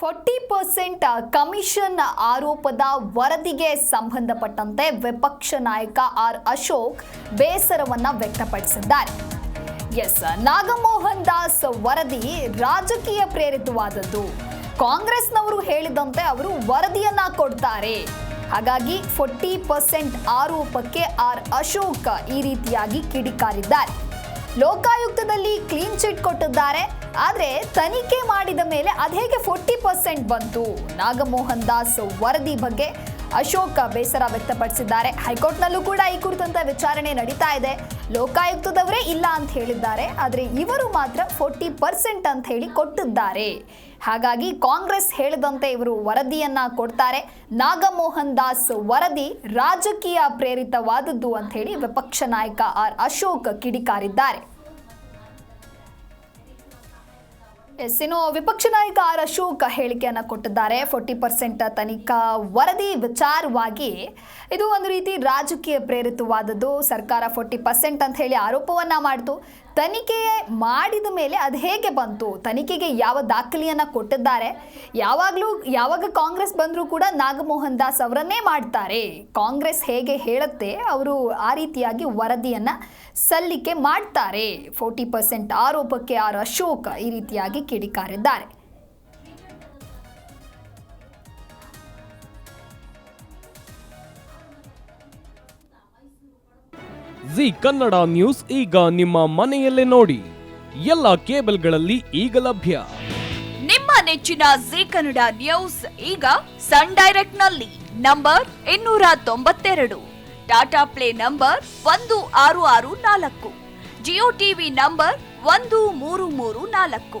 Forty percent commission ಆರೋಪದ ವರದಿಗೆ ಸಂಬಂಧಪಟ್ಟಂತೆ ವಿಪಕ್ಷ ನಾಯಕ ಆರ್ ಅಶೋಕ್ ಬೇಸರವನ್ನ ವ್ಯಕ್ತಪಡಿಸಿದ್ದಾರೆ. ಎಸ್, ನಾಗಮೋಹನ್ ದಾಸ್ ವರದಿ ರಾಜಕೀಯ ಪ್ರೇರಿತವಾದದ್ದು. ಕಾಂಗ್ರೆಸ್ನವರು ಹೇಳಿದಂತೆ ಅವರು ವರದಿಯನ್ನ ಕೊಡ್ತಾರೆ. ಹಾಗಾಗಿ ಫೋರ್ಟಿ ಪರ್ಸೆಂಟ್ ಆರೋಪಕ್ಕೆ ಆರ್ ಅಶೋಕ್ ಈ ರೀತಿಯಾಗಿ ಕಿಡಿಕಾರಿದ್ದಾರೆ. ಲೋಕಾಯುಕ್ತದಲ್ಲಿ ಕ್ಲೀನ್ ಚಿಟ್ ಕೊಟ್ಟಿದ್ದಾರೆ. ಆದರೆ ತನಿಖೆ ಮಾಡಿದ ಮೇಲೆ ಅದೇಗೆ ಫೋರ್ಟಿ ಪರ್ಸೆಂಟ್ ಬಂತು? ನಾಗಮೋಹನ್ ದಾಸ್ ವರದಿ ಬಗ್ಗೆ ಅಶೋಕ ಬೇಸರ ವ್ಯಕ್ತಪಡಿಸಿದ್ದಾರೆ. ಹೈಕೋರ್ಟ್ನಲ್ಲೂ ಕೂಡ ಈ ಕುರಿತಂತೆ ವಿಚಾರಣೆ ನಡೀತಾ ಇದೆ. ಲೋಕಾಯುಕ್ತದವರೇ ಇಲ್ಲ ಅಂತ ಹೇಳಿದ್ದಾರೆ, ಆದರೆ ಇವರು ಮಾತ್ರ ಫೋರ್ಟಿ ಪರ್ಸೆಂಟ್ ಅಂತ ಹೇಳಿ ಕೊಟ್ಟಿದ್ದಾರೆ. ಹಾಗಾಗಿ ಕಾಂಗ್ರೆಸ್ ಹೇಳಿದಂತೆ ಇವರು ವರದಿಯನ್ನ ಕೊಡ್ತಾರೆ. ನಾಗಮೋಹನ್ ದಾಸ್ ವರದಿ ರಾಜಕೀಯ ಪ್ರೇರಿತವಾದದ್ದು ಅಂತ ಹೇಳಿ ವಿಪಕ್ಷ ನಾಯಕ ಆರ್ ಅಶೋಕ್ ಕಿಡಿಕಾರಿದ್ದಾರೆ. ಎಸ್ ಇನ್ನು ವಿಪಕ್ಷ ನಾಯಕ ಆರ್ ಅಶೋಕ್ ಹೇಳಿಕೆಯನ್ನು ಕೊಟ್ಟಿದ್ದಾರೆ. ಫೋರ್ಟಿ ಪರ್ಸೆಂಟ್ ತನಿಖಾ ವರದಿ ವಿಚಾರವಾಗಿ ಇದು ಒಂದು ರೀತಿ ರಾಜಕೀಯ ಪ್ರೇರಿತವಾದದ್ದು. ಸರ್ಕಾರ ಫೋರ್ಟಿ ಪರ್ಸೆಂಟ್ ಅಂತ ಹೇಳಿ ಆರೋಪವನ್ನು ಮಾಡಿತು. ತನಿಖೆ ಮಾಡಿದ ಮೇಲೆ ಅದು ಹೇಗೆ ಬಂತು? ತನಿಖೆಗೆ ಯಾವ ದಾಖಲೆಯನ್ನು ಕೊಟ್ಟಿದ್ದಾರೆ? ಯಾವಾಗಲೂ ಯಾವಾಗ ಕಾಂಗ್ರೆಸ್ ಬಂದರೂ ಕೂಡ ನಾಗಮೋಹನ್ ದಾಸ್ ಅವರನ್ನೇ ಮಾಡ್ತಾರೆ. ಕಾಂಗ್ರೆಸ್ ಹೇಗೆ ಹೇಳುತ್ತೆ ಅವರು ಆ ರೀತಿಯಾಗಿ ವರದಿಯನ್ನು ಸಲ್ಲಿಕೆ ಮಾಡ್ತಾರೆ. ಫೋರ್ಟಿ ಪರ್ಸೆಂಟ್ ಆರೋಪಕ್ಕೆ ಆರ್ ಅಶೋಕ ಈ ರೀತಿಯಾಗಿ ಕಿಡಿಕಾರಿದ್ದಾರೆ ಜಿ ಕನ್ನಡ ನ್ಯೂಸ್ ಈಗ ನಿಮ್ಮ ಮನೆಯಲ್ಲೇ ನೋಡಿ. ಎಲ್ಲ ಕೇಬಲ್ಗಳಲ್ಲಿ ಈಗ ಲಭ್ಯ. ನಿಮ್ಮ ನೆಚ್ಚಿನ ಜಿ ಕನ್ನಡ ನ್ಯೂಸ್ ಈಗ ಸನ್ ಡೈರೆಕ್ಟ್ನಲ್ಲಿ ನಂಬರ್ ಇನ್ನೂರ ತೊಂಬತ್ತೆರಡು ಟಾಟಾ ಪ್ಲೇ ನಂಬರ್ ಒಂದು ಆರು ಆರು ನಾಲ್ಕು ಜಿಯೋ ಟಿವಿ ನಂಬರ್ ಒಂದು ಮೂರು ಮೂರು ನಾಲ್ಕು.